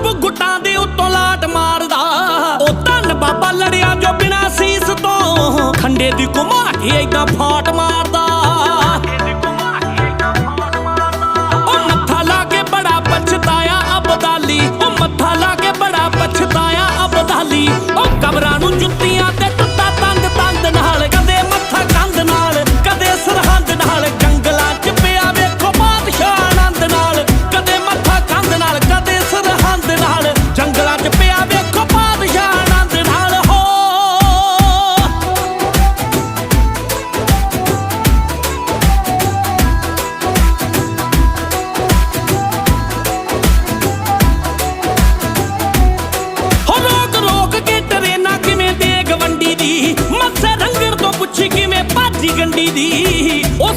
ਰੱਬ ਗੁੱਟਾਂ ਦੇ ਉੱਤੋਂ ਲਾਟ ਮਾਰਦਾ। ਉਹ ਧੰਨ ਬਾਬਾ ਲੜਿਆ ਜੋ ਬਿਨਾ ਸੀਸ ਤੋਂ ਖੰਡੇ ਦੀ ਘੁਮਾ ਕੇ ਐਦਾਂ ਫਾਟ ਮਾਰਦਾ। ਦੀ ਉਹ